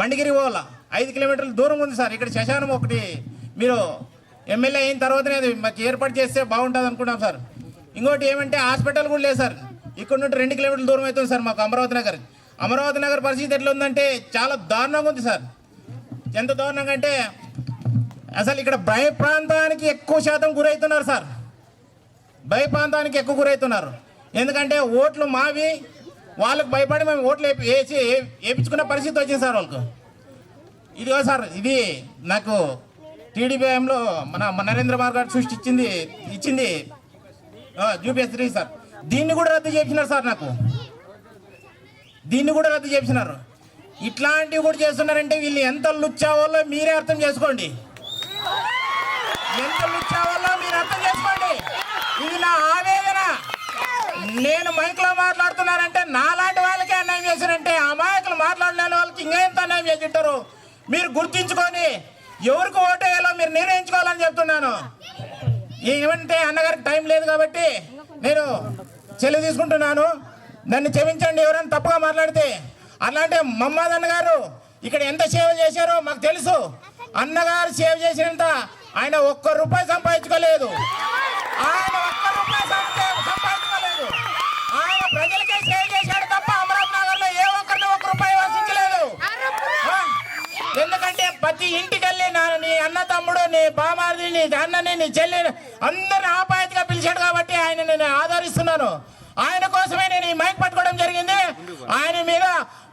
మండిగిరి పోవాల ఐదు కిలోమీటర్ల దూరం ఉంది సార్. ఇక్కడ శశానం ఒకటి. మీరు ఎమ్మెల్యే అయిన తర్వాతనే అది మాకు ఏర్పాటు చేస్తే బాగుంటుంది అనుకున్నాం సార్. ఇంకోటి ఏమంటే హాస్పిటల్ కూడా లేదు సార్. ఇక్కడ నుండి రెండు కిలోమీటర్ల దూరం అవుతుంది సార్ మాకు అమరావతి నగర్. అమరావతి నగర్ పరిస్థితి ఎట్లా ఉందంటే చాలా దారుణంగా ఉంది సార్. ఎంత దారుణంగా అంటే అసలు ఇక్కడ భయ ప్రాంతానికి ఎక్కువ శాతం గురవుతున్నారు సార్. భయ ప్రాంతానికి ఎక్కువ గురవుతున్నారు. ఎందుకంటే ఓట్లు మావి వాళ్ళకి భయపడి మేము ఓట్లు వేపి- వేసి ఏ- వేయించుకునే పరిస్థితి వచ్చింది సార్ వాళ్ళకు. ఇదిగో సార్ ఇది నాకు టీడీపీ మన నరేంద్ర బాబు గారు సృష్టించింది ఇచ్చింది జూపీఎస్ త్రీ సార్. దీన్ని కూడా రద్దు చేసినారు సార్ నాకు. దీన్ని కూడా రద్దు చేసినారు ఇట్లాంటివి కూడా చేస్తున్నారంటే వీళ్ళు ఎంత లుచ్చావాలో మీరే అర్థం చేసుకోండి. ఎంత లుచ్చావాలో మీరు అర్థం చేసుకోండి. ఇది నా నేను మైక్లో మాట్లాడుతున్నానంటే నాలాంటి వాళ్ళకే అన్యాయం చేశారంటే అమాయకులు మాట్లాడలేని వాళ్ళకి ఇంకా ఎంత అన్యాయం చేసింటారు? మీరు గుర్తించుకొని ఎవరికి ఓటేయాలో మీరు నిర్ణయించుకోవాలని చెప్తున్నాను. ఏమంటే అన్నగారికి టైం లేదు కాబట్టి నేను చెల్లి తీసుకుంటున్నాను. నన్ను క్షమించండి ఎవరైనా తప్పుగా మాట్లాడితే. అలాంటి మమ్మద్ అన్నగారు ఇక్కడ ఎంత సేవ చేశారో మాకు తెలుసు. అన్నగారు సేవ చేసినంత ఆయన ఒక్క రూపాయి సంపాదించుకోలేదు. ఆయన ఒక్క రూపాయి ఎందుకంటే ప్రతి ఇంటికి వెళ్ళి నా నీ అన్న తమ్ముడు నీ బామారిది నీ అన్నని నీ చెల్లి అందరిని ఆపాయతగా పిలిచాడు కాబట్టి ఆయన నేను ఆదరిస్తున్నాను. ఆయన కోసమే నేను ఈ మైక్ పట్టుకోవడం జరిగింది. ఆయన మీద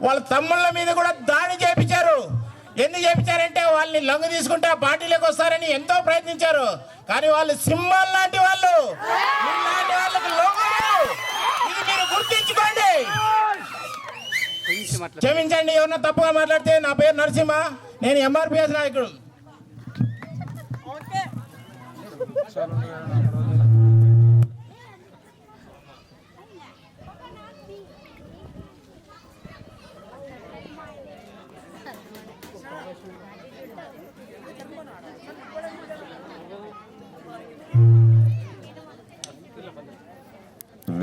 వాళ్ళ తమ్ముళ్ళ మీద కూడా దాడి చేపించారు. ఎందుకు చేపించారంటే వాళ్ళని లొంగ తీసుకుంటే పార్టీలోకి వస్తారని ఎంతో ప్రయత్నించారు. కానీ వాళ్ళు సింహాలు లాంటి వాళ్ళు. వాళ్ళకి మీరు గుర్తించుకోండి. క్షమించండి ఎవరన్నా తప్పుగా మాట్లాడితే నా పేరు నరసింహ నేను ఎంఆర్పిఎస్ నాయకుడు.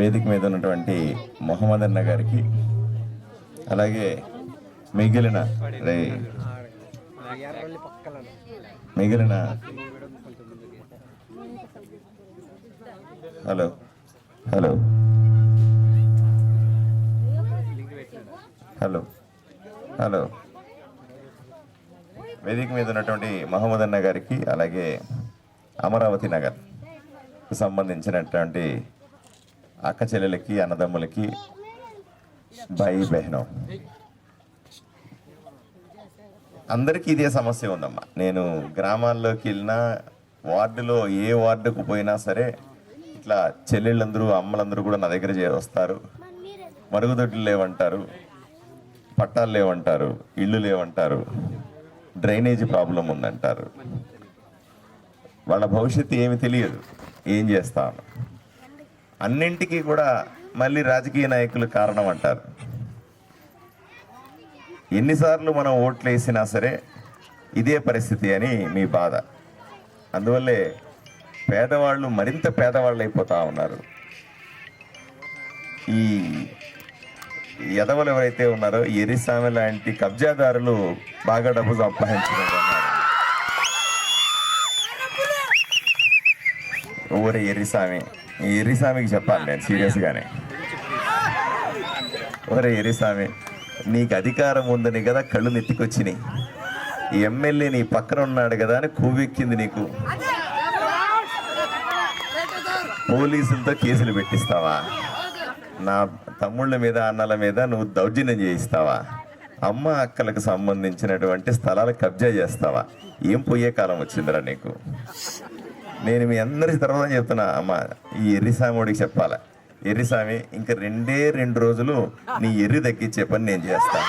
వేదిక మీద ఉన్నటువంటి మొహమ్మద్ అన్న గారికి అలాగే మిగిలిన రే మిగిలిన హలో హలో హలో హలో. వేదిక మీద ఉన్నటువంటి మహమ్మద్ అన్న గారికి అలాగే అమరావతి నగర్ సంబంధించినటువంటి అక్క చెల్లెలకి అన్నదమ్ములకి భాయి బెహనం. అందరికీ ఇదే సమస్య ఉందమ్మా. నేను గ్రామాల్లోకి వెళ్ళినా వార్డులో ఏ వార్డుకు పోయినా సరే ఇట్లా చెల్లెళ్ళందరూ అమ్మలందరూ కూడా నా దగ్గర వస్తారు. మరుగుదొడ్లు లేవంటారు పట్టాలు లేవంటారు ఇళ్ళు లేవంటారు డ్రైనేజీ ప్రాబ్లం ఉందంటారు. వాళ్ళ భవిష్యత్తు ఏమి తెలియదు. ఏం చేస్తాను అన్నింటికీ కూడా మళ్ళీ రాజకీయ నాయకులు కారణం అంటారు. ఎన్నిసార్లు మనం ఓట్లు వేసినా సరే ఇదే పరిస్థితి అని మీ బాధ. అందువల్లే పేదవాళ్ళు మరింత పేదవాళ్ళు అయిపోతూ ఉన్నారు. ఈ ఎదవలు ఎవరైతే ఉన్నారో ఎరిస్వామి లాంటి కబ్జాదారులు బాగా డబ్బు సంపాదించుకుంటున్నారు. ఊరే ఎరిస్వామి ఈ ఎర్రిసామికి చెప్పాలి నేను సీరియస్గానే. ఒరే ఎర్రిస్వామి నీకు అధికారం ఉందని కదా కళ్ళు నెత్తికొచ్చినాయి. ఈ ఎమ్మెల్యే నీ పక్కన ఉన్నాడు కదా అని కూవెక్కింది నీకు. పోలీసులతో కేసులు పెట్టిస్తావా? నా తమ్ముళ్ళ మీద అన్నల మీద నువ్వు దౌర్జన్యం చేయిస్తావా? అమ్మ అక్కలకు సంబంధించినటువంటి స్థలాలు కబ్జా చేస్తావా? ఏం పోయే కాలం వచ్చిందిరా నీకు? నేను మీ అందరి తర్వాత చెప్తున్నా అమ్మ ఈ ఎర్రిసాముడికి చెప్పాలి? ఎర్రిసామి ఇంకా రెండే రెండు రోజులు నీ ఎర్రి తగ్గించే పని నేను చేస్తాను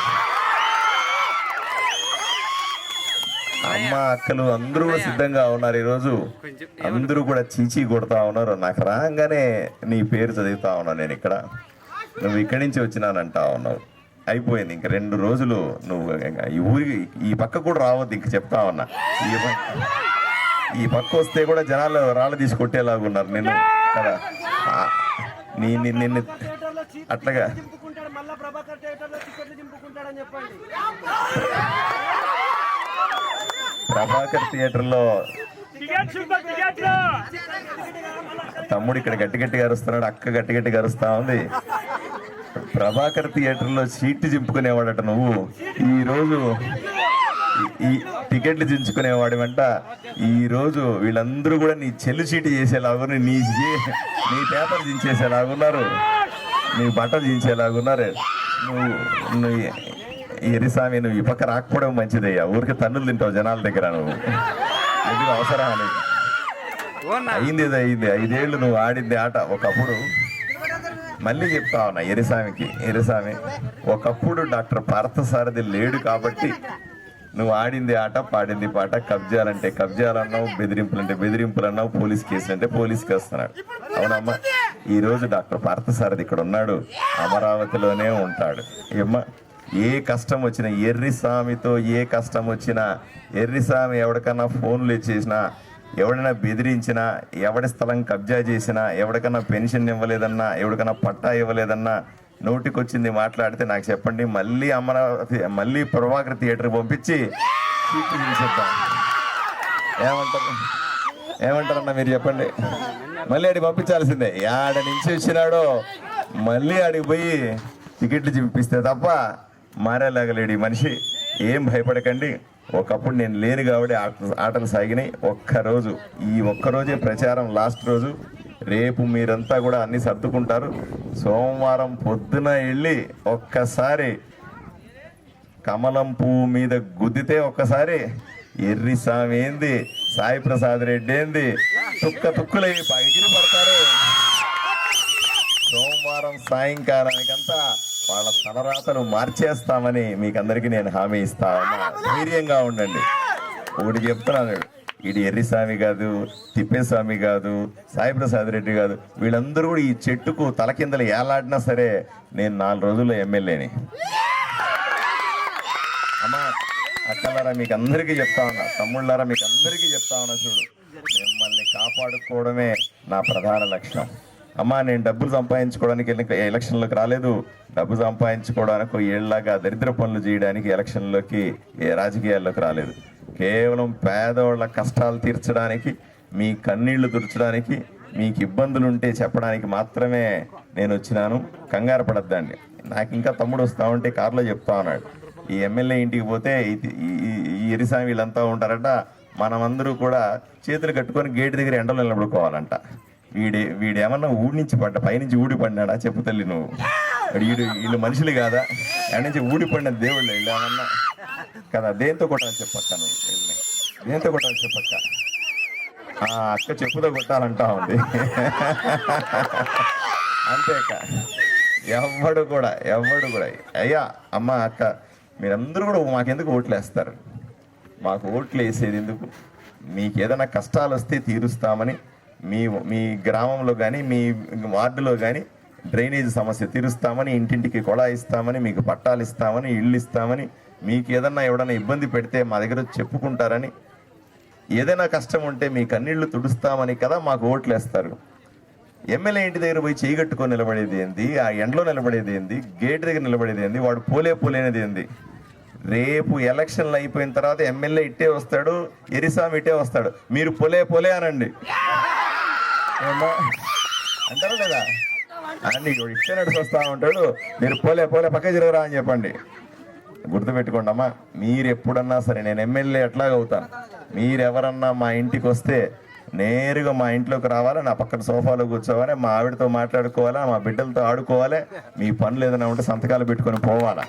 అమ్మ అక్కలు అందరూ సిద్ధంగా ఉన్నారు ఈరోజు. అందరూ కూడా చీచీ కొడతా ఉన్నారు. నాకు రాగానే నీ పేరు చదువుతా ఉన్నాను నేను ఇక్కడ. నువ్వు ఇక్కడి నుంచి వచ్చినానంటా ఉన్నావు. అయిపోయింది. ఇంక రెండు రోజులు నువ్వు ఇంకా ఈ ఊరికి ఈ పక్క కూడా రావద్దు ఇంక చెప్తా ఉన్నా. ఈ పక్క- వస్తే కూడా జనాలు రాళ్ళు తీసి ఉన్నారు నిన్ను. కదా. నీ నిన్ను అట్లాగా. ప్రభాకర్ థియేటర్లో తమ్ముడు ఇక్కడ గట్టి గట్టిగా అరుస్తున్నాడు అక్క గట్టి గట్టిగా అరుస్తా ఉంది. ప్రభాకర్ థియేటర్లో సీట్లు చింపుకునేవాడట నువ్వు. ఈ రోజు ఈ- టికెట్లు చించుకునేవాడి వెంట ఈ రోజు వీళ్ళందరూ కూడా నీ చెల్లి సీటు చేసేలాగున్నారు నీ నీ పేపర్ దించేసేలాగున్నారు నీ బట్టలు దించేలాగున్నారు. నువ్వు నువ్వు ఎరిసామి నువ్వు ఈ పక్క రాకపోవడం మంచిదయ్యా. ఊరికి తన్నులు తింటావు జనాల దగ్గర నువ్వు. ఎందుకు అవసరం అనేది అయింది ఇది అయింది. ఐదేళ్ళు నువ్వు ఆడింది ఆట. ఒకప్పుడు మళ్ళీ చెప్తా ఉన్నా ఎరిసామికి ఎరిసామి ఒకప్పుడు డాక్టర్ పార్థసారథి లేడు కాబట్టి నువ్వు ఆడింది ఆట పాడింది పాట కబ్జాలంటే కబ్జాలు అన్నావు బెదిరింపులు అంటే బెదిరింపులు అన్నావు పోలీస్ కేసు అంటే పోలీస్కి వస్తున్నాడు అవునమ్మా ఈ రోజు డాక్టర్ పార్థసారథి ఇక్కడ ఉన్నాడు. అమరావతిలోనే ఉంటాడు. ఏమ్మా ఏ కష్టం వచ్చినా ఎర్రిస్వామితో ఏ కష్టం వచ్చినా ఎర్రిస్వామి ఎవరికన్నా ఫోన్లు ఇచ్చేసినా ఎవడైనా బెదిరించినా ఎవడి స్థలం కబ్జా చేసినా ఎవరికన్నా పెన్షన్ ఇవ్వలేదన్నా ఎవరికన్నా పట్టా ఇవ్వలేదన్నా నోటికొచ్చింది మాట్లాడితే నాకు చెప్పండి మళ్ళీ అమరావతి మళ్ళీ ప్రభాకర్ థియేటర్ పంపించి ఏమంటారు? ఏమంటారన్నా మీరు చెప్పండి. మళ్ళీ ఆడికి పంపించాల్సిందే. ఆడ నుంచి వచ్చినాడో మళ్ళీ ఆడికి పోయి టికెట్లు చూపిస్తే తప్ప మారేలాగలేడు ఈ మనిషి. ఏం భయపడకండి. ఒకప్పుడు నేను లేను కాబట్టి ఆట- ఆటలు సాగినాయి. ఒక్కరోజు ఈ ఒక్కరోజే ప్రచారం లాస్ట్ రోజు రేపు మీరంతా కూడా అన్ని సర్దుకుంటారు. సోమవారం పొద్దున వెళ్ళి ఒక్కసారి కమలం పువ్వు మీద గుద్దితే ఒక్కసారి ఎర్రి స్వామి ఏంది సాయి ప్రసాద్ రెడ్డి ఏంది తుక్క తుక్కులై పగిలి పడతారు. సోమవారం సాయంకాలానికంతా వాళ్ళ తలరాతలు మార్చేస్తామని మీకు అందరికీ నేను హామీ ఇస్తా ధైర్యంగా ఉండండి. ఒకటి చెప్తున్నాను ఇది ఎర్రిస్వామి కాదు తిప్పేస్వామి కాదు సాయి ప్రసాద్ రెడ్డి కాదు. వీళ్ళందరూ కూడా ఈ చెట్టుకు తలకిందలు ఏలాడినా సరే నేను నాలుగు రోజుల్లో ఎమ్మెల్యేని. అమ్మా అక్కలారా మీకు అందరికీ చెప్తా ఉన్నా. తమ్ముళ్ళారా మీకు అందరికీ చెప్తా ఉన్నా చూడు. మిమ్మల్ని కాపాడుకోవడమే నా ప్రధాన లక్ష్యం. అమ్మా నేను డబ్బులు సంపాదించుకోవడానికి ఎలక్షన్లోకి రాలేదు. డబ్బు సంపాదించుకోవడానికి ఏళ్ళలాగా దరిద్ర పనులు చేయడానికి ఎలక్షన్లోకి ఏ రాజకీయాల్లోకి రాలేదు. కేవలం పేదవాళ్ళ కష్టాలు తీర్చడానికి మీ కన్నీళ్ళు తుడచడానికి మీకు ఇబ్బందులు ఉంటే చెప్పడానికి మాత్రమే నేను వచ్చినాను. కంగారు పడద్దండి. నాకు ఇంకా తమ్ముడు వస్తా ఉంటే కారులో చెప్తా ఉన్నాడు. ఈ ఎమ్మెల్యే ఇంటికి పోతే ఈ- ఈ- ఎరిసామి వీళ్ళంతా ఉంటారట. మనమందరూ కూడా చేతులు కట్టుకొని గేట్ దగ్గర ఎండలో నిలబడుకోవాలంట. వీడి వీడేమన్నా ఊడి నుంచి పడ్డ పైనుంచి ఊడి పడినాడా? చెప్పు తల్లి నువ్వు. వీడు వీళ్ళు మనుషులు కాదా? ఎండ నుంచి ఊడి పడిన దేవుళ్ళు వీళ్ళు ఏమన్నా కదా దేంతో కొట్టాలని చెప్పక్క నువ్వు? వీళ్ళని దేంతో కొట్టాలని చెప్పక్క ఆ అక్క చెప్పుతో కొట్టాలంటా ఉంది. అంతేక ఎవ్వడు కూడా ఎవ్వడు కూడా. అయ్యా అమ్మ అక్క మీరందరూ కూడా మాకెందుకు ఓట్లు వేస్తారు? మాకు ఓట్లు వేసేది ఎందుకు? మీకు ఏదైనా కష్టాలు వస్తే తీరుస్తామని మీ మీ గ్రామంలో కానీ మీ వార్డులో కానీ డ్రైనేజ్ సమస్య తీరుస్తామని ఇంటింటికి కొడా ఇస్తామని మీకు పట్టాలు ఇస్తామని ఇళ్ళు ఇస్తామని మీకు ఏదన్నా ఎవడన్నా ఇబ్బంది పెడితే మా దగ్గర చెప్పుకుంటారని ఏదైనా కష్టం ఉంటే మీ కన్నీళ్ళు తుడుస్తామని కదా మాకు ఓట్లు వేస్తారు ఎమ్మెల్యే ఇంటి దగ్గర పోయి చేయగట్టుకొని నిలబడేది ఏంది? ఆ ఎండలో నిలబడేది ఏంది? గేట్ దగ్గర నిలబడేది ఏంది? వాడు పోలే పోలేనిది ఏంది? రేపు ఎలక్షన్లు అయిపోయిన తర్వాత ఎమ్మెల్యే ఇట్టే వస్తాడు ఎరిసామి ఇట్టే వస్తాడు. మీరు పోలే పోలే అనండి. అంటారు కదా? అండి ఇట్టే నడిచి వస్తా ఉంటాడు. మీరు పోలే పోలే పక్క జరగరా అని చెప్పండి. గుర్తుపెట్టుకోండి అమ్మా మీరు ఎప్పుడన్నా సరే నేను ఎమ్మెల్యే ఎట్లాగవుతాను మీరెవరన్నా మా ఇంటికి వస్తే నేరుగా మా ఇంట్లోకి రావాలి నా పక్కన సోఫాలో కూర్చోవాలి మా ఆవిడతో మాట్లాడుకోవాలా మా బిడ్డలతో ఆడుకోవాలి మీ పనులు ఏదైనా ఉంటే సంతకాలు పెట్టుకొని పోవాలా?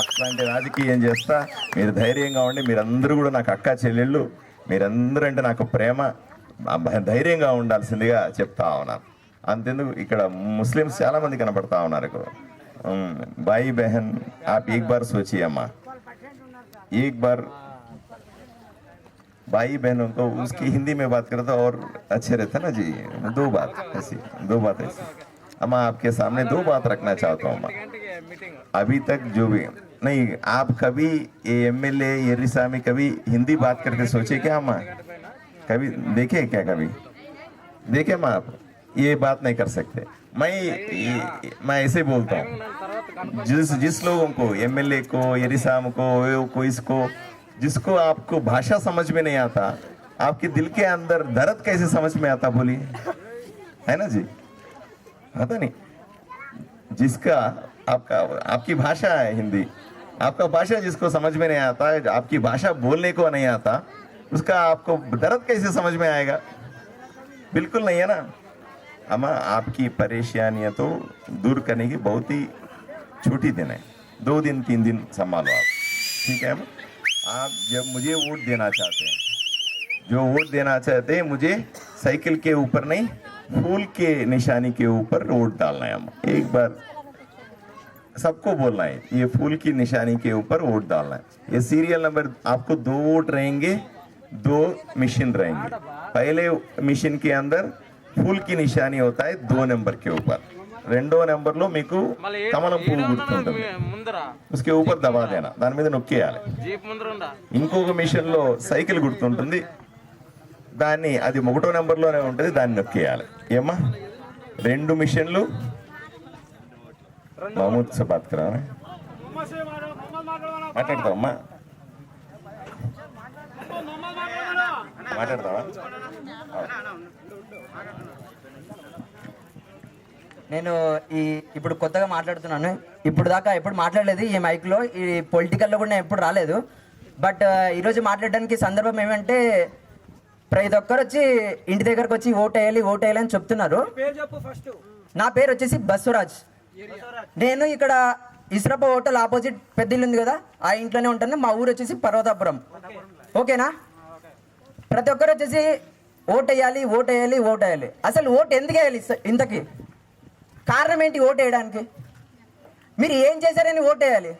అట్లాంటి రాజకీయం చేస్తా మీరు ధైర్యంగా ఉండి మీరందరూ కూడా నాకు అక్క చెల్లెళ్ళు మీరందరూ అంటే నాకు ప్రేమ ధైర్యంగా ఉండాల్సిందిగా చెప్తా ఉన్నాను. అంతెందుకు ఇక్కడ ముస్లిమ్స్ చాలామంది కనపడతా ఉన్నారు ఇక్కడ. भाई बहन आप एक बार सोचिए अम्मा। एक बार भाई बहनों को उसकी हिंदी में बात करता और अच्छे रहता ना जी। दो बात, ऐसी, दो बात ऐसी। अम्मा, आपके सामने दो बात रखना चाहता हूँ अम्मा। अभी तक जो भी, नहीं, आप कभी एम एल में कभी हिंदी बात करके सोचे क्या अम्मा? कभी, देखे क्या कभी? देखे अम्मा आप? ये बात नहीं कर सकते। मैं मैं ऐसे बोलता हूँ जिस जिस लोगों को एमएलए को एरिसाम को को इसको जिसको आपको भाषा समझ में नहीं आता, आपके दिल के अंदर दर्द कैसे समझ में आता, बोलिए। है ना जी? आता नहीं। जिसका आपका आपकी भाषा है हिंदी, आपका भाषा जिसको समझ में नहीं आता है आपकी भाषा बोलने को नहीं आता, उसका आपको दर्द कैसे समझ में आएगा? बिल्कुल नहीं है ना? अम्मा आपकी परेशानियाँ तो दूर करने की बहुत ही छोटी दिन है। दो दिन, तीन दिन संभालो आप। ठीक है आप जब मुझे वोट देना चाहते हैं, जो वोट देना चाहते हैं, मुझे साइकिल के ऊपर नहीं, फूल के निशानी के ऊपर वोट डालना है अम्मा एक बार सबको बोलना है, ये फूल की निशानी के ऊपर वोट डालना है। ये सीरियल नंबर, आपको दो वोट रहेंगे, दो मिशन रहेंगे। पहले मिशन के अंदर फूल की निशानी होता है दो नंबर के ऊपर రెండో నెంబర్ లో మీకు కమలం పువ్వు గుర్తుంటుంది ముందర उसके ऊपर దబా దేనా దాని మీద నొక్కేయాలి జీప్ ముందర ఉందా ఇంకొక మిషన్ లో సైకిల్ గుర్తుంటుంది దాన్ని అది ఒకటో నెంబర్లోనే ఉంటుంది దాన్ని నొక్కేయాలి ఏమ్మా రెండు మిషన్లు మహమూద్ సే బాత్ కరా మొహమ్మద్ మాట్లాడు మొహమ్మద్ మాట్లాడమన్నా మాట్లాడతావమ్మా మొహమ్మద్ మాట్లాడమన్నా మాట్లాడతావా నేను ఈ ఇప్పుడు కొత్తగా మాట్లాడుతున్నాను. ఇప్పుడు దాకా ఎప్పుడు మాట్లాడలేదు ఈ మైక్లో ఈ పొలిటికల్లో కూడా నేను ఎప్పుడు రాలేదు. బట్ ఈరోజు మాట్లాడడానికి సందర్భం ఏమంటే ప్రతి ఒక్కరు వచ్చి ఇంటి దగ్గరకు వచ్చి ఓట్ వేయాలి ఓట్ వేయాలి అని చెప్తున్నారు. నా పేరు వచ్చేసి బస్సురాజ్. నేను ఇక్కడ ఇస్రప హోటల్ ఆపోజిట్ పెద్ద ఇల్లు ఉంది కదా ఆ ఇంట్లోనే ఉంటాను. మా ఊరు వచ్చేసి పర్వతాపురం. ఓకేనా? ప్రతి ఒక్కరు వచ్చేసి ఓట్ ఓటేయాలి ఓట్ ఓట్ అసలు ఓట్ ఎందుకు వేయాలి స- ఇంతకి? కారణం ఏంటి ఓటేయడానికి వేయడానికి? మీరు ఏం చేశారని ఓటేయాలి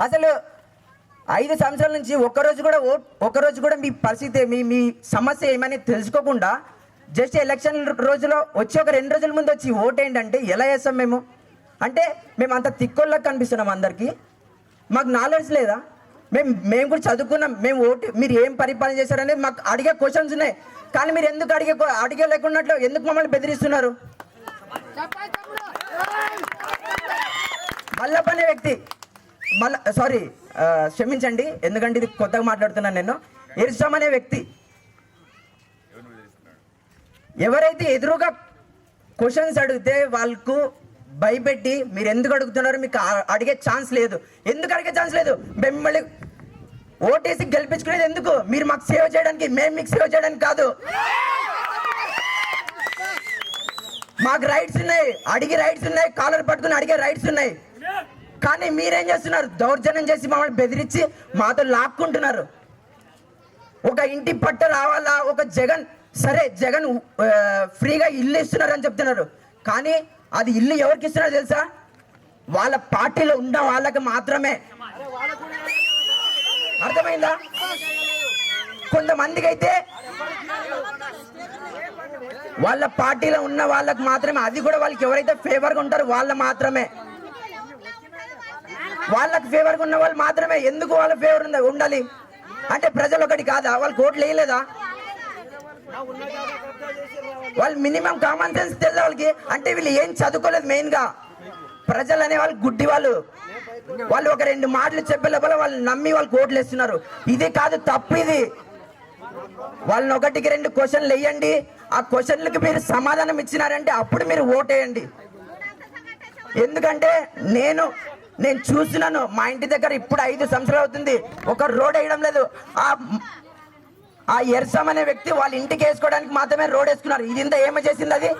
అసలు ఐదు సంవత్సరాల నుంచి ఒక్కరోజు కూడా ఓట్ ఒక్కరోజు కూడా మీ పరిస్థితి మీ మీ సమస్య ఏమని తెలుసుకోకుండా జస్ట్ ఎలక్షన్ రోజులో వచ్చి ఒక రెండు రోజుల ముందు వచ్చి ఓట్ ఎలా చేస్తాం మేము? అంటే మేము అంత తిక్కోళ్ళకి కనిపిస్తున్నాం అందరికీ. మాకు నాలెడ్జ్ లేదా? మేము మేము కూడా చదువుకున్నాం. మేము ఓటు మీరు ఏం పరిపాలన చేశారనేది మాకు అడిగే క్వశ్చన్స్ ఉన్నాయి. కానీ మీరు ఎందుకు అడిగే అడిగే లేకున్నట్లు ఎందుకు మమ్మల్ని బెదిరిస్తున్నారు? మల్లప్ప అనే వ్యక్తి. మల్ల సారీ క్షమించండి. ఎందుకంటే ఇది కొత్తగా మాట్లాడుతున్నాను నేను. ఇర్షం అనే వ్యక్తి. ఎవరైతే ఎదురుగా క్వశ్చన్స్ అడిగితే వాళ్ళకు భయపెట్టి మీరు ఎందుకు అడుగుతున్నారు? మీకు అడిగే ఛాన్స్ లేదు. ఎందుకు అడిగే ఛాన్స్ లేదు? మిమ్మల్ని ఓటేసి గెలిపించుకునేది ఎందుకు? మీరు మాకు సేవ చేయడానికి మేము మీకు సేవ చేయడానికి కాదు. మాకు రైట్స్ ఉన్నాయి. అడిగే రైట్స్ ఉన్నాయి. కాలర్ పట్టుకుని అడిగే రైట్స్ ఉన్నాయి. కానీ మీరేం చేస్తున్నారు? దౌర్జన్యం చేసి మమ్మల్ని బెదిరించి మాతో లాక్కుంటున్నారు. ఒక ఇంటి పట్ట రావాలా? ఒక జగన్ సరే జగన్ ఫ్రీగా ఇల్లు ఇస్తున్నారు అని చెప్తున్నారు. కానీ అది ఇల్లు ఎవరికి ఇస్తున్నారో తెలుసా? వాళ్ళ పార్టీలో ఉన్న వాళ్ళకి మాత్రమే. అర్థమైందా? కొంతమందికి అయితే వాళ్ళ పార్టీలో ఉన్న వాళ్ళకి మాత్రమే అది కూడా వాళ్ళకి ఎవరైతే ఫేవర్గా ఉంటారో వాళ్ళ మాత్రమే. వాళ్ళకి ఫేవర్గా ఉన్న వాళ్ళు మాత్రమే. ఎందుకు వాళ్ళ ఫేవర్ ఉండాలి? అంటే ప్రజలు ఒకటి కాదా? వాళ్ళకి ఓట్లు వేయలేదా? వాళ్ళు మినిమం కామన్ సెన్స్ తెలుసు వాళ్ళకి? అంటే వీళ్ళు ఏం చదువుకోలేదు మెయిన్గా. ప్రజలు అనే వాళ్ళు గుడ్డి వాళ్ళు వాళ్ళు ఒక రెండు మాటలు చెప్పే లోపల వాళ్ళు నమ్మి వాళ్ళు ఓట్లు వేస్తున్నారు. ఇది కాదు తప్పు ఇది. వాళ్ళని ఒకటికి రెండు క్వశ్చన్లు వేయండి. ఆ క్వశ్చన్లకు మీరు సమాధానం ఇచ్చినారంటే అప్పుడు మీరు ఓటేయండి. ఎందుకంటే నేను నేను చూస్తున్నాను మా ఇంటి దగ్గర ఇప్పుడు ఐదు సంవత్సరాలు అవుతుంది. ఒక రోడ్ వేయడం లేదు. ఆ ఆ ఎర్సం అనే వ్యక్తి వాళ్ళ ఇంటికి వేసుకోవడానికి మాత్రమే రోడ్ వేసుకున్నారు. ఇది ఇంత ఏమి చేసింది అది?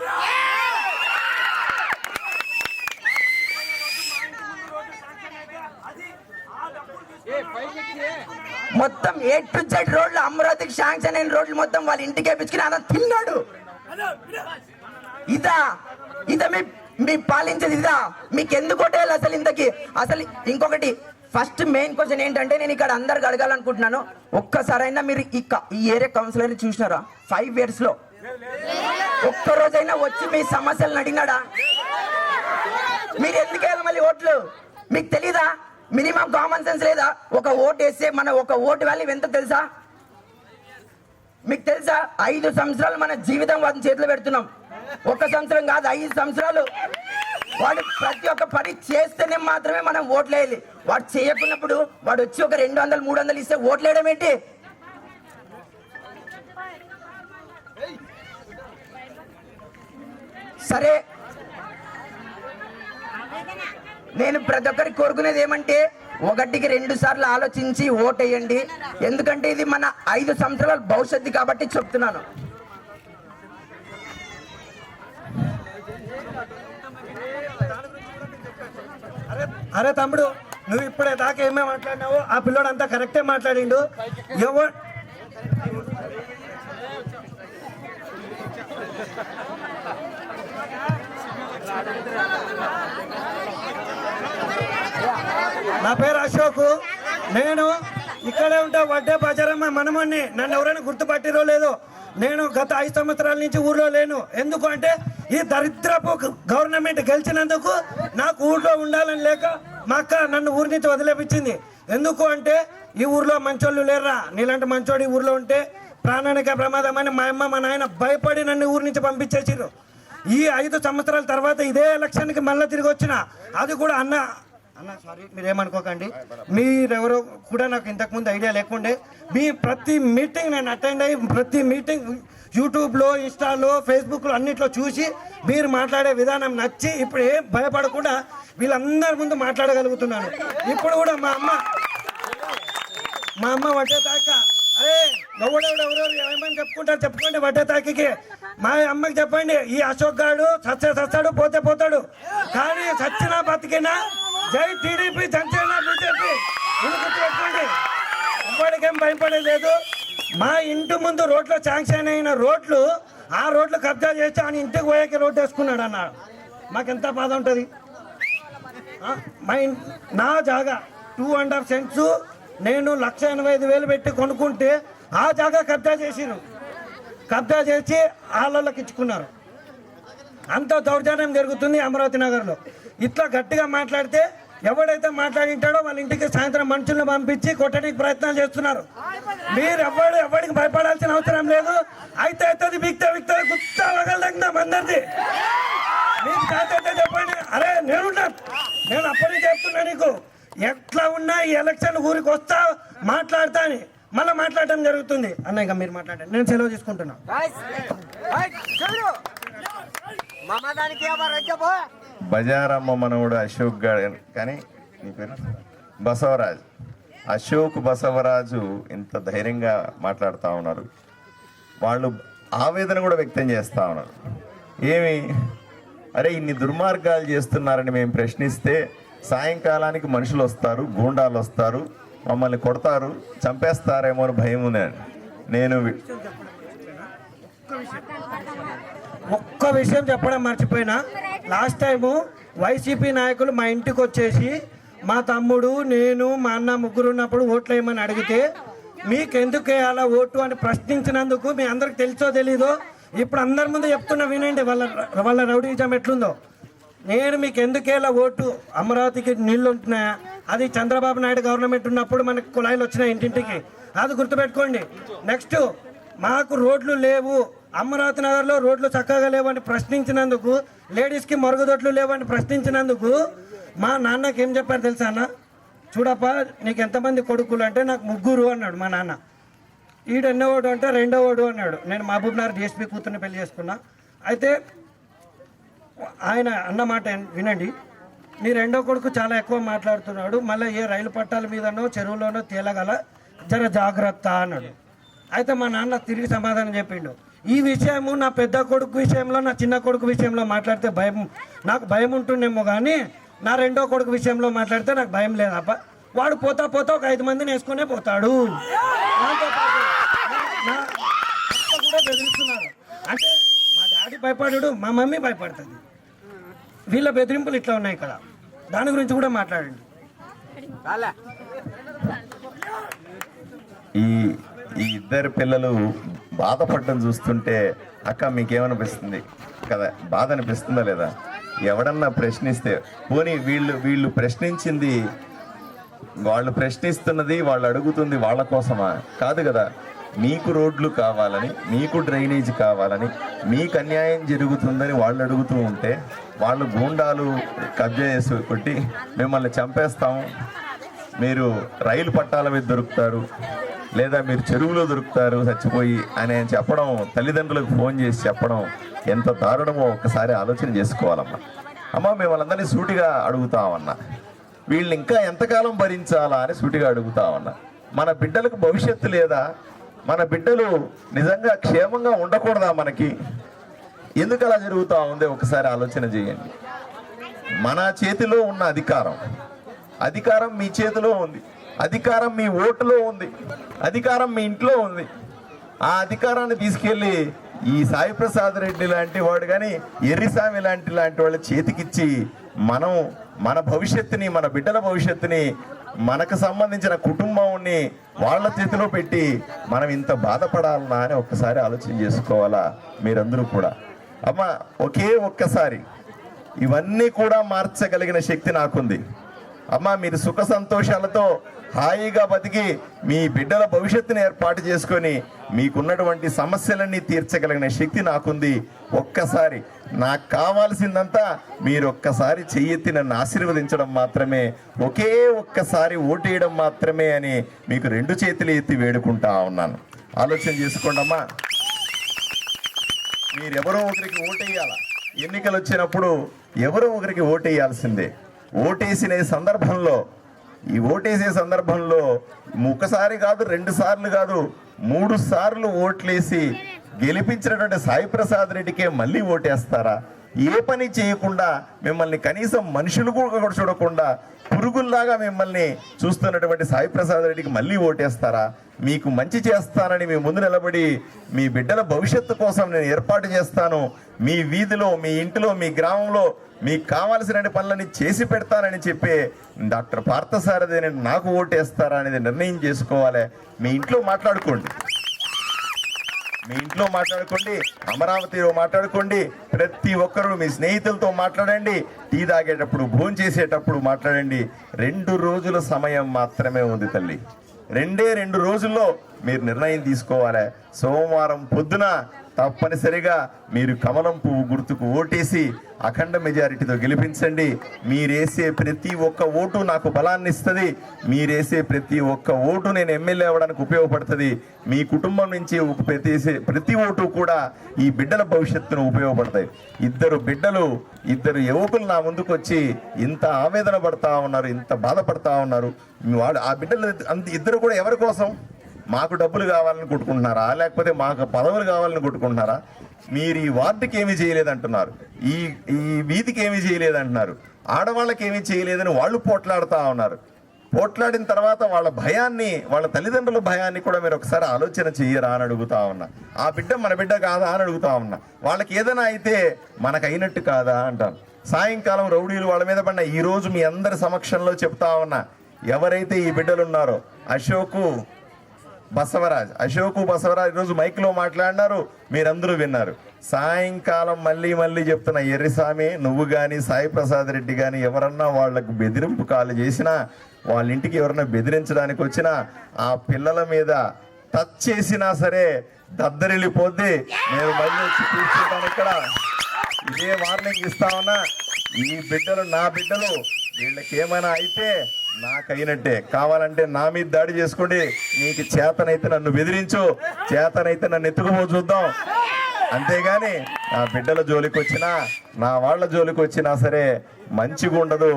మొత్తం ఏ టు జెడ్ రోడ్లు అమరావతికి శాంక్షన్ అయిన రోడ్లు మొత్తం వాళ్ళ ఇంటికి వేపించుకుని అలా తిన్నాడు. ఇదా ఇదా మీ మీ పాలించేది ఇదా? మీకు ఎందుకు కొట్టేయాలి అసలు ఇంతకి? అసలు ఇంకొకటి ఫస్ట్ మెయిన్ క్వశ్చన్ ఏంటంటే నేను ఇక్కడ అందరికి అడగాలనుకుంటున్నాను. ఒక్కసారైనా మీరు ఈ క- ఈ ఏరియా కౌన్సిలర్ చూసినారా? ఫైవ్ ఇయర్స్లో. ఒక్క వచ్చి మీ సమస్యలను అడిగినాడా? మీరు ఎందుకు వెళ్ళాలి మళ్ళీ ఓట్లు? మీకు తెలీదా? మినిమం కామన్ సెన్స్ లేదా? ఒక ఓటు వేస్తే మన ఒక ఓటు వాల్యూ ఎంత తెలుసా? మీకు తెలుసా? ఐదు సంవత్సరాలు మన జీవితం వాటిని చేతిలో పెడుతున్నాం. ఒక సంవత్సరం కాదు ఐదు సంవత్సరాలు. వాడు ప్రతి ఒక్క పని చేస్తేనే మాత్రమే మనం ఓట్లేయాలి వాడు చేయకున్నప్పుడు వాడు వచ్చి ఒక రెండు వందలు మూడు వందలు ఇస్తే ఓట్లేయడం ఏంటి? సరే. నేను ప్రతి ఒక్కరికి కోరుకునేది ఏమంటే ఒకటికి రెండు సార్లు ఆలోచించి ఓటేయండి. ఎందుకంటే ఇది మన ఐదు సంవత్సరాల భవిష్యత్తు కాబట్టి చెప్తున్నాను. అరే తమ్ముడు నువ్వు ఇప్పుడే దాకా ఏమేమి మాట్లాడినావు ఆ పిల్లోడు అంతా కరెక్టే మాట్లాడిండు. ఎవరు ఉంటా వడ్డే బజారమ్మ మనమని నన్ను ఎవరైనా గుర్తుపట్టిరో లేదో? నేను గత ఐదు సంవత్సరాల నుంచి ఊర్లో లేను. ఎందుకు అంటే ఈ దరిద్రపు గవర్నమెంట్ గెలిచినందుకు నాకు ఊర్లో ఉండాలని లేక మా అక్క నన్ను ఊరి నుంచి వదిలేపించింది. ఎందుకు అంటే ఈ ఊర్లో మంచోళ్ళు లేరా నీలాంటి మంచోడు ఈ ఊర్లో ఉంటే ప్రాణానికి ప్రమాదం అని మా అమ్మ మా నాయన భయపడి నన్ను ఊరి నుంచి పంపించేసారు ఈ ఐదు సంవత్సరాల తర్వాత ఇదే ఎలక్షన్కి మళ్ళీ తిరిగి వచ్చిన అది కూడా అన్న అన్న సారీ మీరేమనుకోకండి. మీరెవరో కూడా నాకు ఇంతకుముందు ఐడియా లేకుండే మీ ప్రతి మీటింగ్ నేను అటెండ్ అయ్యి ప్రతి మీటింగ్ యూట్యూబ్లో ఇన్స్టాలో ఫేస్బుక్లో అన్నిట్లో చూసి మీరు మాట్లాడే విధానం నచ్చి ఇప్పుడు ఏం భయపడకుండా వీళ్ళందరి ముందు మాట్లాడగలుగుతున్నాను. ఇప్పుడు కూడా మా అమ్మ మా అమ్మ వడ్డే తాక అరే ఎవడెవడెవరెవరు ఏమని చెప్పుకుంటారు చెప్పుకోండి వడ్డే తాకికి మా అమ్మకి చెప్పండి ఈ అశోక్ గాడు సచ్చే సస్తాడు పోతే పోతాడు. కానీ సచ్చినా బతికినా జై టీడీపీ జనసేన బీజేపీ. ఇది భయపడేది మా ఇంటి ముందు రోడ్లో శాంక్షన్ అయిన రోడ్లు ఆ రోడ్లు కబ్జా చేసి ఆయన ఇంటికి పోయాక రోడ్డు వేసుకున్నాడు అన్నాడు ఎంత బాధ ఉంటుంది? మా నా జాగా టూ అండ్ హాఫ్ సెంట్స్ నేను లక్ష ఎనభై ఐదు వేలు పెట్టి కొనుక్కుంటే ఆ జాగా కబ్జా చేసిరు కబ్జా చేసి వాళ్ళకి ఇచ్చుకున్నారు. అంత దౌర్జన్యం జరుగుతుంది అమరావతి నగర్లో. ఇట్లా గట్టిగా మాట్లాడితే ఎవడైతే మాట్లాడింటాడో వాళ్ళ ఇంటికి సాయంత్రం మనుషులను పంపించి కొట్టడానికి ప్రయత్నాలు చేస్తున్నారు. మీరు ఎవడు ఎవరికి భయపడాల్సిన అవసరం లేదు. అయితే అవుతుంది బిక్తే బిక్తే గుత్తా వగలదగ్నాం అందరిది మీకు చేత చెప్పండి. అరే నేనున్నాను నేను అప్పటికి చెప్తున్నా నీకు. ఎట్లా ఉన్నా ఈ ఎలక్షన్ ఊరికి వస్తా మాట్లాడతా అని. మళ్ళీ మాట్లాడటం జరుగుతుంది. అన్న మీరు మాట్లాడండి. నేను సెలవు తీసుకుంటున్నాను బజారమ్మ మనవుడు అశోక్ గారు. కానీ నీ పేరు? బసవరాజ్. అశోక్ బసవరాజు ఇంత ధైర్యంగా మాట్లాడుతూ ఉన్నారు. వాళ్ళు ఆవేదన కూడా వ్యక్తం చేస్తూ ఉన్నారు. ఏమి? అరే ఇన్ని దుర్మార్గాలు చేస్తున్నారని మేము ప్రశ్నిస్తే సాయంకాలానికి మనుషులు వస్తారు గూండాలు వస్తారు మమ్మల్ని కొడతారు చంపేస్తారేమో అని భయం ఉందని నేను ఒక్క విషయం చెప్పడం మర్చిపోయినా. లాస్ట్ టైము వైసీపీ నాయకులు మా ఇంటికి వచ్చేసి మా తమ్ముడు నేను మా అన్న ముగ్గురు ఉన్నప్పుడు ఓట్లు వేయమని అడిగితే మీకు ఎందుకు వేయాలా ఓటు? అని ప్రశ్నించినందుకు మీ అందరికి తెలుసో తెలీదో ఇప్పుడు అందరి ముందు చెప్తున్నా వినండి వాళ్ళ వాళ్ళ రౌడీజం ఎట్లుందో. నేను మీకు ఎందుకేలా ఓటు? అమరావతికి నీళ్ళు ఉంటున్నాయా? అది చంద్రబాబు నాయుడు గవర్నమెంట్ ఉన్నప్పుడు మనకు కుళాయిలు వచ్చినాయి ఇంటింటికి. అది గుర్తుపెట్టుకోండి. నెక్స్ట్ మాకు రోడ్లు లేవు. అమరావతి నగర్లో రోడ్లు చక్కగా లేవని ప్రశ్నించినందుకు లేడీస్కి మరుగుదొడ్లు లేవని ప్రశ్నించినందుకు మా నాన్నకి ఏం చెప్పారు తెలుసా అన్న? చూడప్ప నీకు ఎంతమంది కొడుకులు అంటే నాకు ముగ్గురు అన్నాడు మా నాన్న. ఈడు ఎన్నోవాడు అంటే రెండోవాడు అన్నాడు. నేను మహబూబ్ నగర్ డిఎస్పీ కూతుర్ని పెళ్ళి చేసుకున్నా. అయితే ఆయన అన్నమాట వినండి. మీ రెండో కొడుకు చాలా ఎక్కువ మాట్లాడుతున్నాడు. మళ్ళీ ఏ రైలు పట్టాల మీదనో చెరువులోనో తేలగల? జర జాగ్రత్త అన్నాడు. అయితే మా నాన్న తిరిగి సమాధానం చెప్పిండు. ఈ విషయము నా పెద్ద కొడుకు విషయంలో నా చిన్న కొడుకు విషయంలో మాట్లాడితే భయం నాకు భయం ఉంటుండేమో కానీ నా రెండో కొడుకు విషయంలో మాట్లాడితే నాకు భయం లేదప్ప వాడు పోతా పోతా ఒక ఐదు మందిని వేసుకునే పోతాడు. కూడా బెదిరిస్తున్నారు. అంటే మా డాడీ భయపడాడు మా మమ్మీ భయపడుతుంది. వీళ్ళ బెదిరింపులు ఇట్లా ఉన్నాయి ఇక్కడ. దాని గురించి కూడా మాట్లాడండి. ఈ ఈ ఇద్దరు పిల్లలు బాధపడడం చూస్తుంటే అక్క మీకేమనిపిస్తుంది? కదా బాధ అనిపిస్తుందా లేదా? ఎవడన్నా ప్రశ్నిస్తే పోనీ వీళ్ళు వీళ్ళు ప్రశ్నించింది వాళ్ళు ప్రశ్నిస్తున్నది వాళ్ళు అడుగుతుంది వాళ్ళ కోసమా? కాదు కదా మీకు రోడ్లు కావాలని మీకు డ్రైనేజ్ కావాలని మీకు అన్యాయం జరుగుతుందని వాళ్ళు అడుగుతూ ఉంటే వాళ్ళు గూండాలు కబ్జా చేసి కొట్టి మిమ్మల్ని చంపేస్తాం మీరు రైలు పట్టాల మీద దొరుకుతారు. లేదా మీరు చెరువులో దొరుకుతారు చచ్చిపోయి అని చెప్పడం తల్లిదండ్రులకు ఫోన్ చేసి చెప్పడం ఎంత దారుణమో ఒక్కసారి ఆలోచన చేసుకోవాలమ్మా. అమ్మ మేము వాళ్ళందరినీ సూటిగా అడుగుతామన్నా వీళ్ళు ఇంకా ఎంతకాలం భరించాలా అని సూటిగా అడుగుతామన్నా మన బిడ్డలకు భవిష్యత్తు లేదా? మన బిడ్డలు నిజంగా క్షేమంగా ఉండకూడదా మనకి? ఎందుకు అలా జరుగుతూ ఉంది? ఒకసారి ఆలోచన చేయండి. మన చేతిలో ఉన్న అధికారం అధికారం మీ చేతిలో ఉంది. అధికారం మీ ఓటులో ఉంది. అధికారం మీ ఇంట్లో ఉంది. ఆ అధికారాన్ని తీసుకెళ్ళి ఈ సాయి ప్రసాద్ రెడ్డి లాంటి వాడు కానీ ఎర్రిస్వామి లాంటి లాంటి వాళ్ళ చేతికిచ్చి మనం మన భవిష్యత్తుని మన బిడ్డల భవిష్యత్తుని మనకు సంబంధించిన కుటుంబాన్ని వాళ్ళ చేతిలో పెట్టి మనం ఇంత బాధపడాలనా అని ఒక్కసారి ఆలోచన చేసుకోవాలా మీరందరూ కూడా. అమ్మ ఒకే ఒక్కసారి. ఇవన్నీ కూడా మార్చగలిగిన శక్తి నాకుంది. అమ్మ మీరు సుఖ సంతోషాలతో హాయిగా బతికి మీ బిడ్డల భవిష్యత్తుని ఏర్పాటు చేసుకొని మీకున్నటువంటి సమస్యలన్నీ తీర్చగలిగిన శక్తి నాకుంది. ఒక్కసారి నాకు కావాల్సిందంతా మీరు ఒక్కసారి చెయ్యెత్తి నన్ను ఆశీర్వదించడం మాత్రమే ఒకే ఒక్కసారి ఓటేయడం మాత్రమే అని మీకు రెండు చేతులు ఎత్తి వేడుకుంటా ఉన్నాను. ఆలోచన చేసుకోండి అమ్మా. మీరెవరో ఒకరికి ఓటేయాల? ఎన్నికలు వచ్చినప్పుడు ఎవరో ఒకరికి ఓటేయాల్సిందే. ఓటేసిన సందర్భంలో ఈ ఓటేసే సందర్భంలో ఒకసారి కాదు రెండు సార్లు కాదు మూడు సార్లు ఓట్లేసి గెలిపించినటువంటి సాయి ప్రసాద్ రెడ్డికే మళ్ళీ ఓటేస్తారా? ఏ పని చేయకుండా మిమ్మల్ని కనీసం మనుషులు కూడా చూడకుండా పురుగుల్లాగా మిమ్మల్ని చూస్తున్నటువంటి సాయి ప్రసాద్ రెడ్డికి మళ్ళీ ఓటేస్తారా? మీకు మంచి చేస్తానని మీ ముందు నిలబడి మీ బిడ్డల భవిష్యత్తు కోసం నేను ఏర్పాటు చేస్తాను. మీ వీధిలో మీ ఇంటిలో మీ గ్రామంలో మీకు కావాల్సిన పనులని చేసి పెడతానని చెప్పి డాక్టర్ పార్థసారథి నాకు ఓటేస్తారా అనేది నిర్ణయం చేసుకోవాలి. మీ ఇంట్లో మాట్లాడుకోండి. మీ ఇంట్లో మాట్లాడుకోండి అమరావతిలో మాట్లాడుకోండి ప్రతి ఒక్కరూ మీ స్నేహితులతో మాట్లాడండి టీ తాగేటప్పుడు భోజనం చేసేటప్పుడు మాట్లాడండి. రెండు రోజుల సమయం మాత్రమే ఉంది తల్లి. రెండే రెండు రోజుల్లో మీరు నిర్ణయం తీసుకోవాలి. సోమవారం పొద్దున తప్పనిసరిగా మీరు కమలం పువ్వు గుర్తుకు ఓటేసి అఖండ మెజారిటీతో గెలిపించండి. మీరేసే ప్రతి ఒక్క ఓటు నాకు బలాన్ని ఇస్తుంది. మీరేసే ప్రతి ఒక్క ఓటు నేను ఎమ్మెల్యే అవ్వడానికి ఉపయోగపడుతుంది. మీ కుటుంబం నుంచి ఒక ప్రతి ప్రతి ఓటు కూడా ఈ బిడ్డల భవిష్యత్తును ఉపయోగపడతాయి. ఇద్దరు బిడ్డలు ఇద్దరు యువకులు నా ముందుకు వచ్చి ఇంత ఆవేదన పడతా ఉన్నారు ఇంత బాధపడతా ఉన్నారు. ఆ బిడ్డలు అంత ఇద్దరు కూడా ఎవరి కోసం? మాకు డబ్బులు కావాలని కొట్టుకుంటున్నారా? లేకపోతే మాకు పదవులు కావాలని కొట్టుకుంటున్నారా? మీరు ఈ వార్డుకి ఏమీ చేయలేదంటున్నారు. ఈ ఈ వీధికి ఏమీ చేయలేదంటున్నారు. ఆడవాళ్ళకి ఏమీ చేయలేదని వాళ్ళు పోట్లాడుతూ ఉన్నారు. పోట్లాడిన తర్వాత వాళ్ళ భయాన్ని వాళ్ళ తల్లిదండ్రుల భయాన్ని కూడా మీరు ఒకసారి ఆలోచన చెయ్యరా అని అడుగుతా ఉన్నా. ఆ బిడ్డ మన బిడ్డ కాదా అని అడుగుతా ఉన్నా. వాళ్ళకి ఏదైనా అయితే మనకు అయినట్టు కాదా అంటాను. సాయంకాలం రౌడీలు వాళ్ళ మీద పడిన ఈరోజు మీ అందరి సమక్షంలో చెప్తా ఉన్నా. ఎవరైతే ఈ బిడ్డలు ఉన్నారో అశోకు బసవరాజ్ అశోకు బసవరాజ్ ఈరోజు మైక్లో మాట్లాడినారు మీరందరూ విన్నారు. సాయంకాలం మళ్ళీ మళ్ళీ చెప్తున్న ఎర్రిస్వామి నువ్వు కానీ సాయి ప్రసాద్ రెడ్డి కానీ ఎవరన్నా వాళ్ళకు బెదిరింపు కాలు చేసినా వాళ్ళ ఇంటికి ఎవరన్నా బెదిరించడానికి వచ్చినా ఆ పిల్లల మీద టచ్ చేసినా సరే దద్దరిల్లిపోద్ది. నేను మళ్ళీ వచ్చి కూర్చుంటాను ఇక్కడ. ఇదే వార్నింగ్ ఇస్తా ఉన్నా. ఈ బిడ్డలు నా బిడ్డలు వీళ్ళకి ఏమైనా అయితే నాకు అయినట్టే కావాలంటే నా మీద దాడి చేసుకోండి. నీకు చేతనైతే నన్ను బెదిరించు. చేతనైతే నన్ను ఎత్తుకుపో చూద్దాం. అంతేగాని నా బిడ్డల జోలికి వచ్చినా నా వాళ్ళ జోలికి వచ్చినా సరే మంచిగా ఉండదు.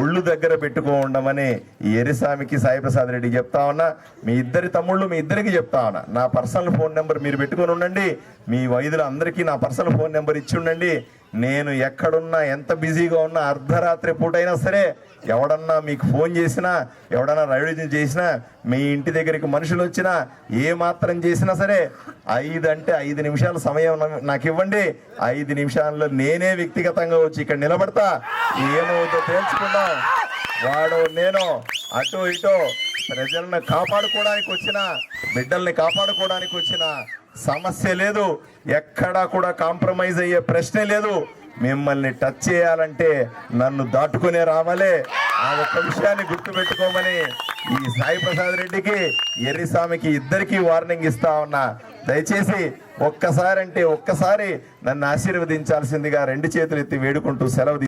ఒళ్ళు దగ్గర పెట్టుకో ఉండమని ఈ ఎరిసామికి సాయిప్రసాద్ రెడ్డి చెప్తా ఉన్నా. మీ ఇద్దరి తమ్ముళ్ళు మీ ఇద్దరికి చెప్తా ఉన్నా. నా పర్సనల్ ఫోన్ నెంబర్ మీరు పెట్టుకొని ఉండండి. మీ వైద్యులు అందరికీ నా పర్సనల్ ఫోన్ నెంబర్ ఇచ్చి ఉండండి. నేను ఎక్కడున్నా ఎంత బిజీగా ఉన్నా అర్ధరాత్రి పూటైనా సరే ఎవడన్నా మీకు ఫోన్ చేసినా ఎవడన్నా రైడ్ చేసినా మీ ఇంటి దగ్గరికి మనుషులు వచ్చినా ఏ మాత్రం చేసినా సరే ఐదు అంటే ఐదు నిమిషాల సమయం నాకు ఇవ్వండి. ఐదు నిమిషాల్లో నేనే వ్యక్తిగతంగా వచ్చి ఇక్కడ నిలబడతా. ఏమవుతో తేల్చుకుందాం. వాడు నేను అటు ఇటు ప్రజలను కాపాడుకోవడానికి వచ్చిన బిడ్డల్ని కాపాడుకోవడానికి వచ్చిన సమస్య లేదు. ఎక్కడా కూడా కాంప్రమైజ్ అయ్యే ప్రశ్నే లేదు. మిమ్మల్ని టచ్ చేయాలంటే నన్ను దాటుకునే రావాలే. ఆ ఒక్క విషయాన్ని గుర్తుపెట్టుకోమని ఈ సాయి ప్రసాద్ రెడ్డికి ఎర్రిస్వామికి ఇద్దరికి వార్నింగ్ ఇస్తా ఉన్నా. దయచేసి ఒక్కసారి అంటే ఒక్కసారి నన్ను ఆశీర్వదించాల్సిందిగా రెండు చేతులు ఎత్తి వేడుకుంటూ సెలవు